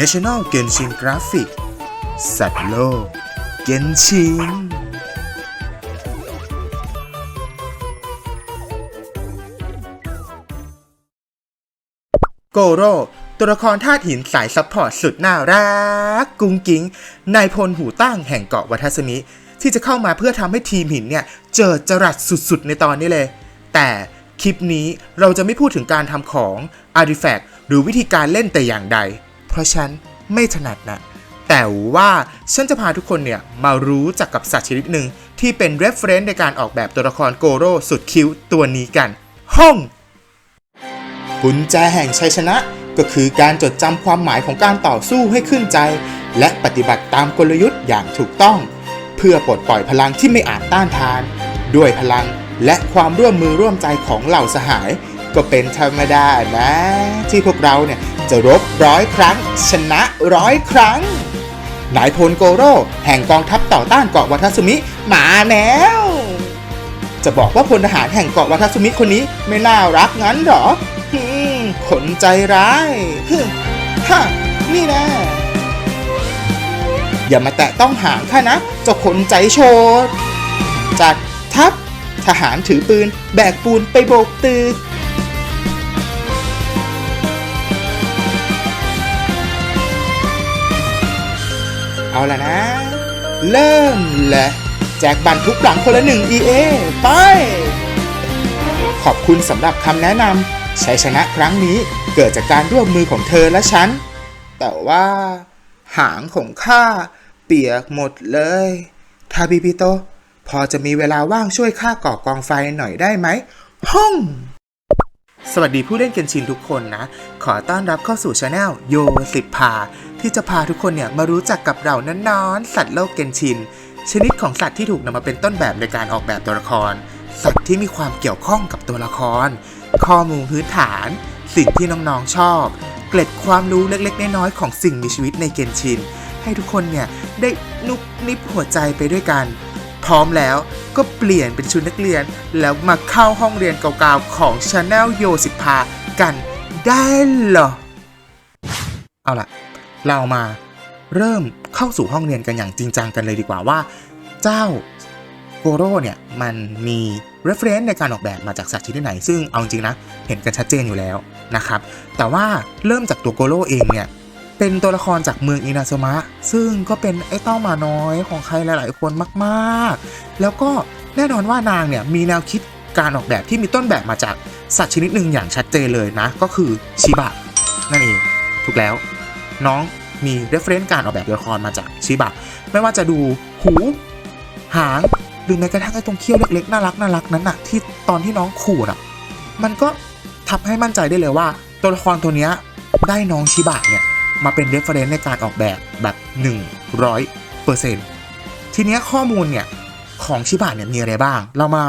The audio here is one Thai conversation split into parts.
National Genshin Graphic สัตว์โลกเกนชินโกโร่ตัวละครธาตุหินสายซัพพอร์ตสุดน่ารัก กุ้งกิ้งนายพลหูตั้งแห่งเกาะวัทสมิ ที่จะเข้ามาเพื่อทำให้ทีมหินเนี่ย เจอจรัสสุดๆ ในตอนนี้เลย แต่คลิปนี้เราจะไม่พูดถึงการทำของ Artifact หรือวิธีการเล่นแต่อย่างใด ราะฉันไม่ถนัดนะ แต่ว่าฉันจะพาทุกคนเนี่ยมารู้จักกับสัตว์ชนิดหนึ่งที่เป็น reference ในการออกแบบตัวละครโกโร่สุดคิ้วตัวนี้กัน ห้องกุญแจแห่งชัยชนะก็คือการจดจำความหมายของการต่อสู้ให้ขึ้นใจ และปฏิบัติตามกลยุทธ์อย่างถูกต้อง เพื่อปลดปล่อยพลังที่ไม่อาจต้านทาน ด้วยพลังและความร่วมมือร่วมใจของเหล่าสหาย ก็เป็นธรรมดานะ ที่พวกเราเนี่ยจะรบร้อยครั้ง ชนะร้อยครั้ง นายพลโกโร่แห่งกองทัพต่อต้านเกาะวัทสุมิ มาแล้ว จะบอกว่าพลทหารแห่งเกาะวัทสุมิคนนี้ไม่น่ารักงั้นหรอฮึมคนใจร้ายฮึมฮะนี่นะอย่ามาแตะต้องหางข้านะเจ้าคนใจโชดจัดทัพทหารถือปืน แบกปูนไปโบกตึก เอาละนะ เริ่มแหละแจกบันทุกหลังคนละหนึ่ง EA ไป ขอบคุณสำหรับคำแนะนำชัยชนะครั้งนี้เกิดจากการร่วมมือของเธอและฉัน แต่ว่า หางของข้าเปียกหมดเลยทาบิปิโต พอจะมีเวลาว่างช่วยข้าก่อกองไฟหน่อยได้ไหม ห้อง สวัสดีผู้เล่นเกนชินทุกคนนะ ขอต้อนรับเข้าสู่ช anel โยสิบพา ที่จะพาทุกคนเนี่ยมารู้จักกับเรานั้นนอนสัตว์โลกเกนชิน ชนิดของสัตว์ที่ถูกนำมาเป็นต้นแบบในการออกแบบตัวละคร สัตว์ที่มีความเกี่ยวข้องกับตัวละคร ข้อมูลพื้นฐาน สิ่งที่น้องๆชอบ เกล็ดความรู้เล็กๆน้อยๆของสิ่งมีชีวิตในเกนชิน ให้ทุกคนเนี่ยได้นุบนิบหัวใจไปด้วยกัน พร้อมแล้วก็เปลี่ยนเป็นชุดนักเรียน แล้วมาเข้าห้องเรียนเก่าๆของ Channel โยสิพากันได้เหรอ เอาล่ะ เรามาเริ่มเข้าสู่ห้องเรียนกันอย่างจริงจังกันเลยดีกว่าว่า เจ้าโกโร่เนี่ยมันมี reference ในการออกแบบมาจากสัตว์ชนิดไหน ซึ่งเอาจริงนะ เห็นกันชัดเจนอยู่แล้วนะครับ แต่ว่าเริ่มจากตัวโกโร่เองเนี่ย เป็นตัวละครจากเมืองอินาซมะ ซึ่งก็เป็นไอ้เต้ามาน้อยของใครหลาย ๆ คนมากๆ แล้วก็แน่นอนว่านางเนี่ยมีแนวคิดการออกแบบที่มีต้นแบบมาจากสัตว์ชนิดหนึ่งอย่างชัดเจนเลยนะ ก็คือชิบะนั่นเองถูกแล้ว น้องมี reference การออกแบบตัวละครมาจากชิบะไม่ว่าจะดูหู หาง หรือแม้กระทั่งไอ้ตรงเขี้ยวเล็กๆ น่ารักน่ารักนั้นอะที่ตอนที่น้องขูดอะมันก็ทำให้มั่นใจได้เลยว่า ตัวละครตัวเนี้ยได้น้องชิบะเนี่ย มาเป็น reference ในการออกแบบแบบ 100เปอร์เซ็นต์ทีเนี้ยข้อมูลเนี่ย ของชิบะเนี่ยมีอะไรบ้าง เรามา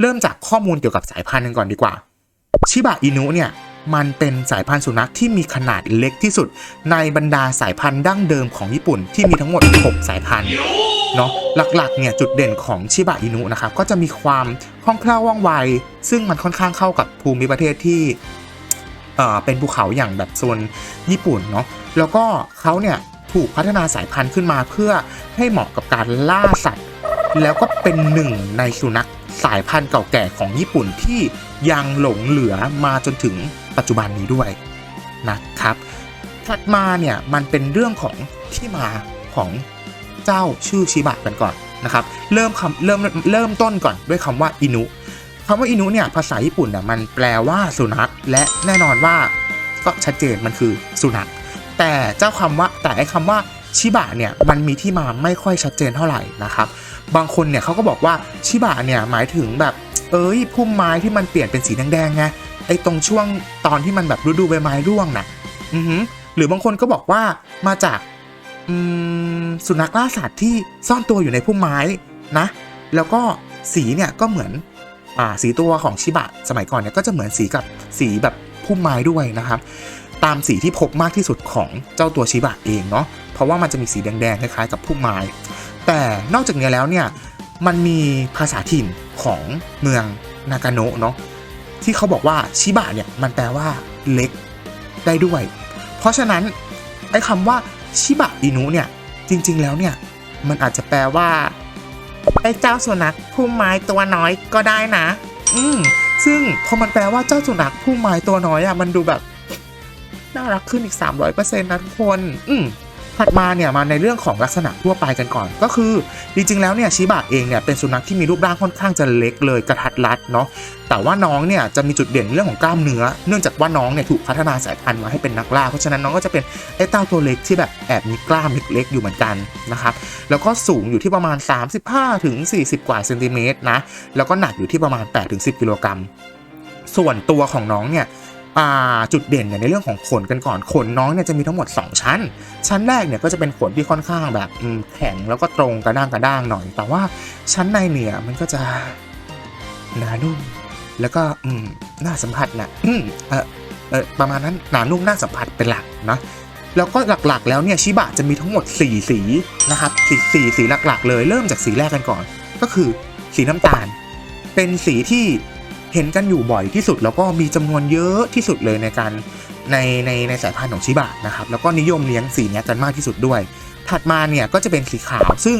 เริ่มจากข้อมูลเกี่ยวกับสายพันธุ์กันก่อนดีกว่าชิบะอินุเนี่ย มันเป็นสายพันธุ์สุนัขที่มีขนาดเล็กที่สุด ในบรรดาสายพันธุ์ดั้งเดิมของญี่ปุ่นที่มีทั้งหมด 6 สายพันธุ์เนาะหลักๆเนี่ยจุดเด่นของชิบะอินุนะครับก็จะมีความคล่องแคล่วว่องไว ซึ่งมันค่อนข้างเข้ากับภูมิประเทศที่เอ่อเป็นภูเขาอย่างแบบโซนญี่ปุ่นเนาะแล้วก็เขาเนี่ยถูกพัฒนาสายพันธุ์ขึ้นมาเพื่อให้เหมาะกับการล่าสัตว์ แล้วก็เป็นหนึ่งในสุนัขสายพันธุ์เก่าแก่ของญี่ปุ่นที่ยังหลงเหลือมาจนถึง ปัจจุบันนี้ด้วยนะครับถัดมาเนี่ยมันเป็นเรื่องของที่มาของเจ้าชื่อชิบะกันก่อนนะครับเริ่มคำเริ่มเริ่มต้นก่อนด้วยคำว่าอินุคำว่าอินุเนี่ยภาษาญี่ปุ่นน่ะมันแปลว่าสุนัขและแน่นอนว่าก็ชัดเจนมันคือสุนัขแต่เจ้าคำว่าแต่ไอ้คำว่าชิบะเนี่ยมันมีที่มาไม่ค่อยชัดเจนเท่าไหร่นะครับ บางคนเนี่ยเขาก็บอกว่าชิบะเนี่ยหมายถึงแบบ เอ้ยพุ่มไม้ที่มันเปลี่ยนเป็นสีแดงๆไงไอ้ตรงช่วงตอนที่มันแบบฤดูใบไม้ร่วงน่ะอือหือหรือบางคนก็บอกว่ามาจากอืมสุนัขล่าสัตว์ที่ซ่อนตัวอยู่ในพุ่มไม้นะ แล้วก็สีเนี่ยก็เหมือนอ่าสีตัวของชิบะสมัยก่อนเนี่ยก็จะเหมือนสีกับสีแบบพุ่มไม้ด้วยนะครับ ตามสีที่พบมากที่สุดของเจ้าตัวชิบะเองเนาะเพราะว่ามันจะมีสีแดงๆคล้ายๆกับพุ่มไม้ แต่นอกจากนี้แล้วเนี่ย มันมีภาษาถิ่นของเมืองนากาโนะเนาะที่เขาบอกว่าชิบะเนี่ยมันแปลว่าเล็กได้ด้วย เพราะฉะนั้นไอ้คำว่าชิบะอินุเนี่ยจริง ๆ แล้วเนี่ยมันอาจจะแปลว่าไอ้เจ้าสุนัขผู้ไม้ตัวน้อยก็ได้นะ อืมซึ่งพอมันแปลว่าเจ้าสุนัขผู้ไม้ตัวน้อยอะมันดูแบบน่ารักขึ้นอีก 300%นะทุกคน อืม ถัดมาเนี่ยมาในเรื่องของลักษณะทั่วไปกันก่อน ก็คือจริงๆแล้วเนี่ยชิบะเองเนี่ยเป็นสุนัขที่มีรูปร่างค่อนข้างจะเล็กเลยกระทัดรัดเนาะแต่ว่าน้องเนี่ยจะมีจุดเด่นเรื่องของกล้ามเนื้อ เนื่องจากว่าน้องเนี่ยถูกพัฒนาสายพันธุ์มาให้เป็นนักล่า เพราะฉะนั้นน้องก็จะเป็นไอ้เต้าตัวเล็กที่แบบแอบมีกล้ามเล็กๆอยู่เหมือนกันนะครับแล้วก็สูงอยู่ที่ประมาณ 35ถึง40 กว่าเซนติเมตรนะแล้วก็หนักอยู่ที่ประมาณ8ถึง10กิโลกรัมส่วนตัวของน้องเนี่ย จุดเด่นเนี่ยในเรื่องของขนกันก่อนขนน้องเนี่ยจะมีทั้งหมด 2 ชั้น ชั้นแรกเนี่ยก็จะเป็นขนที่ค่อนข้างแบบแข็งแล้วก็ตรงกระด้างกระด้างหน่อย แต่ว่าชั้นในเนี่ยมันก็จะหนานุ่มแล้วก็อืน่าสัมผัสนะอืมเออเออประมาณนั้นหนานุ่มน่าสัมผัสเป็นหลักนะแล้วก็หลักๆ แล้วเนี่ยชิบะจะมีทั้งหมด 4 สีนะครับสีสีสีหลักๆ เลยเริ่มจากสีแรกกันก่อน ก็คือสีน้ำตาล เป็นสีที่ เห็นกันอยู่บ่อยที่สุดแล้วก็มีจำนวนเยอะที่สุดเลยในการในในในสายพันธุ์ของชิบะนะครับแล้วก็นิยมเลี้ยงสีนี้กันมากที่สุดด้วย ถัดมาเนี่ยก็จะเป็นสีขาว ซึ่ง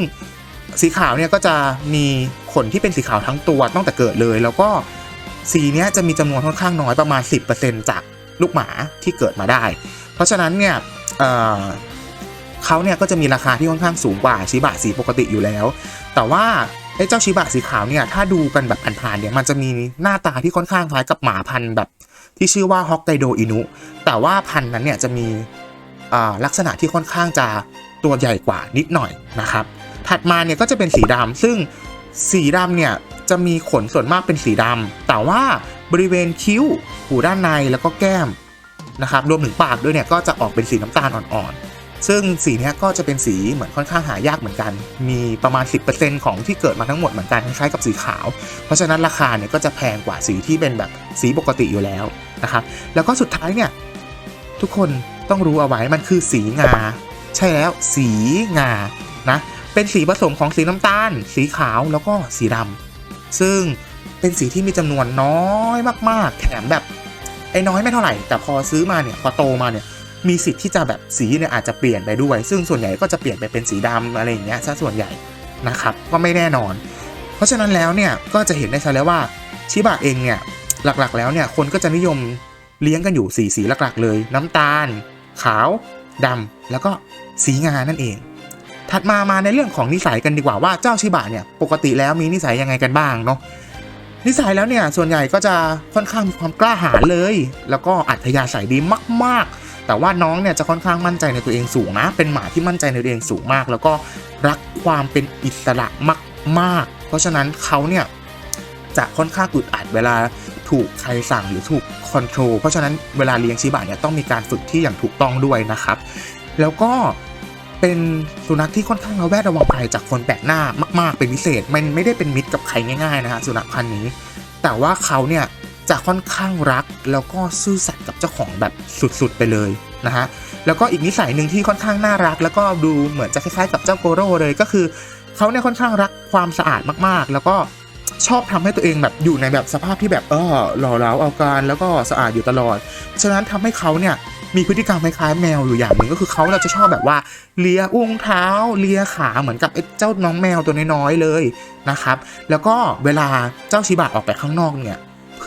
สีขาวเนี่ยก็จะมีขนที่เป็นสีขาวทั้งตัวตั้งแต่เกิดเลย แล้วก็สีนี้จะมีจำนวนค่อนข้างน้อยประมาณ 10%จากลูกหมาที่เกิดมาได้ เพราะฉะนั้นเนี่ยเเขาเนี่ยก็จะมีราคาที่ค่อนข้างสูงกว่าชิบะสีปกติอยู่แล้ว แต่ว่า ไอ้เจ้าชิบะสีขาวเนี่ยถ้าดูกันแบบผ่านๆเนี่ยมันจะมีหน้าตาที่ค่อนข้างคล้ายกับหมาพันธุ์แบบที่ชื่อว่าฮอกไกโดอินุแต่ว่าพันธุ์นั้นเนี่ยจะมีลักษณะที่ค่อนข้างจะตัวใหญ่กว่านิดหน่อยนะครับ ถัดมาเนี่ยก็จะเป็นสีดำซึ่งสีดำเนี่ยจะมีขนส่วนมากเป็นสีดำแต่ว่าบริเวณคิ้วหูด้านในแล้วก็แก้มนะครับรวมถึงปากด้วยเนี่ยก็จะออกเป็นสีน้ำตาลอ่อนๆ ซึ่งสีนี้ก็จะเป็นสีเหมือนค่อนข้างหายากเหมือนกัน มีประมาณ 10%ของที่เกิดมาทั้งหมดเหมือนกันคล้ายๆกับสีขาว เพราะฉะนั้นราคาเนี่ยก็จะแพงกว่าสีที่เป็นแบบสีปกติอยู่แล้วนะครับแล้วก็สุดท้ายเนี่ยทุกคนต้องรู้เอาไว้มันคือสีงา ใช่แล้วสีงานะเป็นสีผสมของสีน้ำตาล สีขาวแล้วก็สีดำซึ่งเป็นสีที่มีจำนวนน้อยมาก ๆ แถมแบบไอ้น้อยไม่เท่าไหร่ แต่พอซื้อมาเนี่ยพอโตมาเนี่ย มีสิทธิ์ที่จะแบบสีเนี่ยอาจจะเปลี่ยนไปด้วย ซึ่งส่วนใหญ่ก็จะเปลี่ยนไปเป็นสีดำอะไรอย่างเงี้ยซะส่วนใหญ่นะครับก็ไม่แน่นอน เพราะฉะนั้นแล้วเนี่ยก็จะเห็นได้ชัดแล้วว่าชิบะเองเนี่ยหลักๆแล้วเนี่ยคนก็จะนิยมเลี้ยงกันอยู่สีสีหลักๆ เลย น้ำตาล ขาวดำแล้วก็สีงานั่นเอง ถัดมามาในเรื่องของนิสัยกันดีกว่าว่าเจ้าชิบะเนี่ยปกติแล้วมีนิสัยยังไงกันบ้างเนาะนิสัยแล้วเนี่ยส่วนใหญ่ก็จะค่อนข้างมีความกล้าหาญเลย แล้วก็อัธยาศัยดีมาก ๆ แต่ว่าน้องเนี่ยจะค่อนข้างมั่นใจในตัวเองสูงนะ เป็นหมาที่มั่นใจในตัวเองสูงมาก แล้วก็รักความเป็นอิสระมาก ๆ เพราะฉะนั้นเขาเนี่ยจะค่อนข้างอึดอัดเวลาถูกใครสั่งหรือถูกคอนโทรล เพราะฉะนั้นเวลาเลี้ยงชิบะเนี่ยต้องมีการฝึกที่อย่างถูกต้องด้วยนะครับ แล้วก็เป็นสุนัขที่ค่อนข้างระแวดระวังภัยจากคนแปลกหน้ามาก ๆ เป็นพิเศษ มันไม่ได้เป็นมิตรกับใครง่ายๆนะฮะสุนัขพันธุ์นี้ แต่ว่าเขาเนี่ย จะค่อนข้างรักแล้วก็ซื่อสัตย์กับเจ้าของแบบสุดๆไปเลยนะฮะแล้วก็อีกนิสัยหนึ่งที่ค่อนข้างน่ารัก แล้วก็ดูเหมือนจะคล้ายๆกับเจ้าโกโร่เลยก็คือเขาเนี่ยค่อนข้างรักความสะอาดมากๆ แล้วก็ชอบทำให้ตัวเองแบบอยู่ในแบบสภาพที่แบบเออหล่อเหลาเอาการแล้วก็สะอาดอยู่ตลอด ฉะนั้นทำให้เขาเนี่ยมีพฤติกรรมคล้ายๆแมวอยู่อย่างหนึ่งก็คือเขาเราจะชอบแบบว่าเลียอุ้งเท้าเลียขาเหมือนกับเจ้าน้องแมวตัวน้อยๆเลยนะครับ แล้วก็เวลาเจ้าชิบะออกไปข้างนอกเนี่ย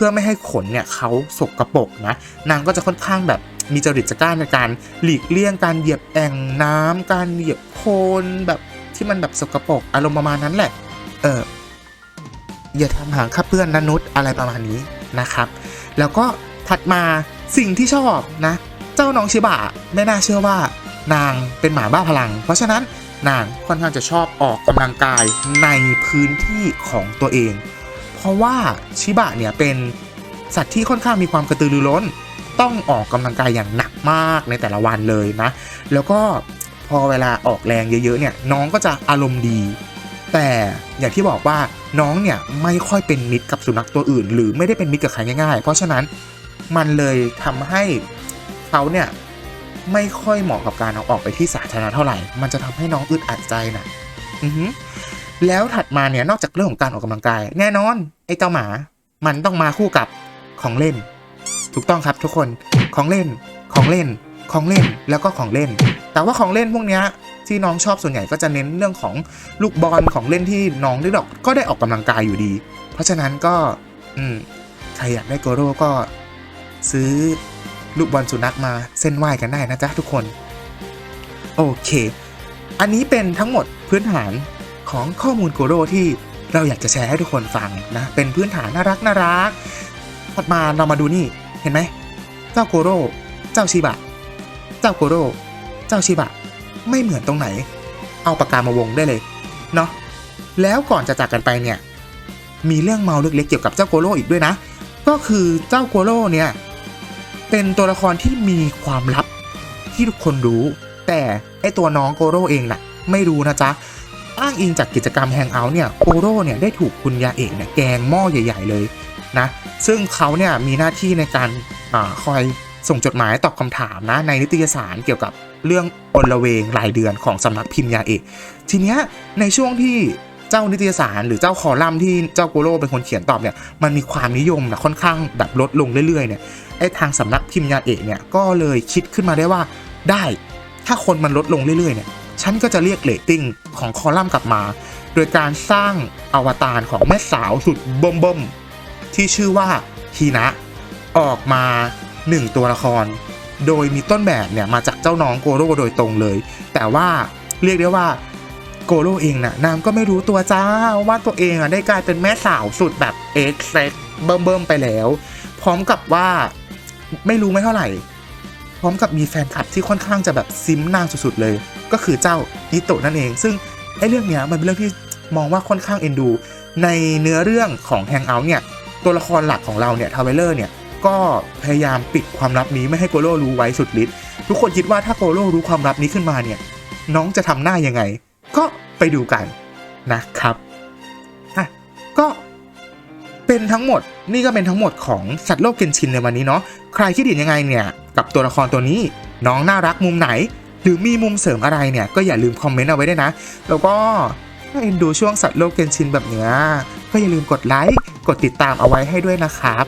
พื่อไม่ให้ขนเนี่ยเขาสกรปรกนะนางก็จะค่อนข้างแบบมีจริตจักร้าในการหลีกเลี่ยงการเหยียบแอ่งน้ำการเหยียบโคลนแบบที่มันแบบสกรปรกอารมณ์ประมาณนั้นแหละ เอออย่าทำหางข้าเปื้อนนนุษย์อะไรประมาณนี้นะครับ แล้วก็ถัดมาสิ่งที่ชอบนะ เจ้าน้องชิบะไม่น่าเชื่อว่า นางเป็นหมาบ้าพลัง เพราะฉะนั้นนางค่อนข้างจะชอบออกกำลังกายในพื้นที่ของตัวเอง เพราะว่าชิบะเนี่ยเป็นสัตว์ที่ค่อนข้างมีความกระตือรือร้น ต้องออกกำลังกายอย่างหนักมากในแต่ละวันเลยนะ แล้วก็พอเวลาออกแรงเยอะๆเนี่ยน้องก็จะอารมณ์ดี แต่อย่างที่บอกว่าน้องเนี่ยไม่ค่อยเป็นมิตรกับสุนัขตัวอื่น หรือไม่ได้เป็นมิตรกับใครง่ายๆ เพราะฉะนั้นมันเลยทำให้เขาเนี่ยไม่ค่อยเหมาะกับการเอาออกไปที่สาธารณะเท่าไหร่ มันจะทำให้น้องอึดอัดใจนะอือฮึ แล้วถัดมาเนี่ยนอกจากเรื่องของการออกกำลังกาย แน่นอนไอ้เจ้าหมา มันต้องมาคู่กับของเล่น ถูกต้องครับทุกคนของเล่นของเล่นของเล่นแล้วก็ของเล่น แต่ว่าของเล่นพวกนี้ที่น้องชอบส่วนใหญ่ก็จะเน้นเรื่องของลูกบอลของเล่นที่น้องได้ดอกก็ได้ออกกำลังกายอยู่ดี เพราะฉะนั้นก็อืมใครอยากได้โกโร่ก็ ซื้อลูกบอลสุนัขมาเส้นไหว้กันได้นะจ๊ะทุกคน โอเค อันนี้เป็นทั้งหมดพื้นฐาน ของข้อมูลโกโรที่เราอยากจะแชร์ให้ทุกคนฟังนะ เป็นพื้นฐานน่ารักน่ารักถัดมาเรามาดูนี่เห็นไหม เจ้าโกโร่เจ้าชิบะ เจ้าโกโร่เจ้าชิบะ ไม่เหมือนตรงไหน เอาปากกามาวงได้เลยเนาะแล้วก่อนจะจากกันไปเนี่ย มีเรื่องเมาเล็กๆเกี่ยวกับเจ้าโกโร่อีกด้วยนะ ก็คือเจ้าโกโร่เนี่ย เป็นตัวละครที่มีความลับที่ทุกคนรู้ แต่ไอตัวน้องโกโร่เองน่ะ ไม่รู้นะจ๊ะ อ้างอิงจากกิจกรรมแฮงเอาท์เนี่ยโกโร่เนี่ยได้ถูกคุณยาเอกเนี่ยแกงหม้อใหญ่ ๆ เลยนะซึ่งเขาเนี่ยมีหน้าที่ในการอคอยส่งจดหมายตอบคำถามนะในนิตยสารเกี่ยวกับเรื่องอนละเวงรายเดือนของสำนักพิมพ์ยาเอกทีเนี้ยในช่วงที่เจ้านิตยสารหรือเจ้าคอลัมน์ที่เจ้าโกโร่เป็นคนเขียนตอบเนี่ยมันมีความนิยมนะค่อนข้างแบบลดลงเรื่อยๆเนี่ยไอ้ทางสำนักพิมพ์ยาเอกเนี่ยก็เลยคิดขึ้นมาได้ว่าได้ถ้าคนมันลดลงเรื่อยๆเนี่ย ฉันก็จะเรียกเรตติ้งของคอลัมน์กลับมา โดยการสร้างอวตารของแม่สาวสุดเบิ่มๆที่ชื่อว่าฮีนะ ออกมา 1 ตัวละคร โดยมีต้นแบบเนี่ยมาจากเจ้าน้องโกโร่โดยตรงเลย แต่ว่าเรียกได้ว่าโกโร่เองน่ะนางก็ไม่รู้ตัวจ้าว่าตัวเองอะได้กลายเป็นแม่สาวสุดแบบเอ็กเซ็กเบิ่มๆไปแล้ว พร้อมกับว่าไม่รู้ไม่เท่าไหร่ พร้อมกับมีแฟนคลับที่ค่อนข้างจะแบบซิมนางสุดๆเลย ก็คือเจ้านิโตะนั่นเอง ซึ่งไอ้เรื่องเนี้ยมันเป็นเรื่องที่มองว่าค่อนข้างเอ็นดู ในเนื้อเรื่องของแฮงเอาท์เนี่ยตัวละครหลักของเราเนี่ยทาวเวลเลอร์เนี่ยก็พยายามปิดความลับนี้ไม่ให้โกโร่รู้ไว้สุดฤทธิ์ทุกคนคิดว่าถ้าโกโร่รู้ความลับนี้ขึ้นมาเนี่ยน้องจะทำหน้ายังไง ก็ไปดูกันนะครับอะก็เป็นทั้งหมดนี่ก็เป็นทั้งหมดของสัตว์โลกเกนชินในวันนี้เนาะใครคิดเห็นยังไงเนี่ยกับตัวละครตัวนี้น้องน่ารักมุมไหน หรือมีมุมเสริมอะไรเนี่ย ก็อย่าลืมคอมเมนต์เอาไว้ด้วยนะ แล้วก็ถ้าเอ็นดูช่วงสัตว์โลกเกนชินแบบเนี้ยก็อย่าลืมกดไลค์ กดติดตามเอาไว้ให้ด้วยนะครับ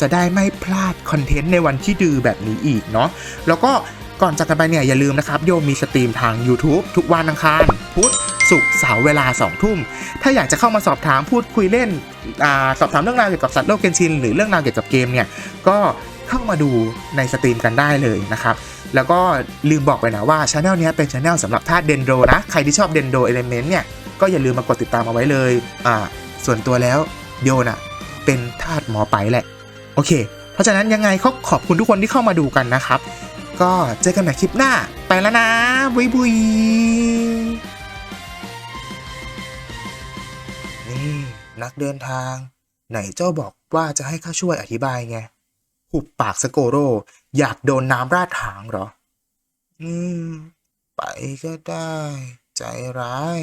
จะได้ไม่พลาดคอนเทนต์ในวันที่ดือแบบนี้อีกเนาะแล้วก็ก่อนจากกันไปเนี่ยอย่าลืมนะครับ โยมมีสตรีมทาง YouTube ทุกวันอังคาร พุธศุกร์เสาร์เวลา 2 ทุ่ม ถ้าอยากจะเข้ามาสอบถามพูดคุยเล่นอสอบถามเรื่องราวเกี่ยวกับสัตว์โลกเกนชิน หรือเรื่องราวเกี่ยวกับเกมเนี่ยก็ เข้ามาดูในสตรีมกันได้เลยนะครับ แล้วก็ลืมบอกไปนะว่าช anel นี้เป็นช anel สำหรับธาตุเดนโดนะ ใครที่ชอบเดนโดเอลเมนต์เนี่ยก็อย่าลืมมากดติดตามเอาไว้เลยอ่าส่วนตัวแล้วโยนะเป็นธาตุหมอไปแหละ โอเค เพราะฉะนั้นยังไงก็ขอบคุณทุกคนที่เข้ามาดูกันนะครับ ก็เจอกันใหม่คลิปหน้า ไปแล้วนะบุยบุยนี่นักเดินทาง ไหนเจ้าบอกว่าจะให้ข้าช่วยอธิบายไง หุบปากสโกโร อยากโดนน้ำราดถางเหรอ อืม ไปก็ได้ ใจร้าย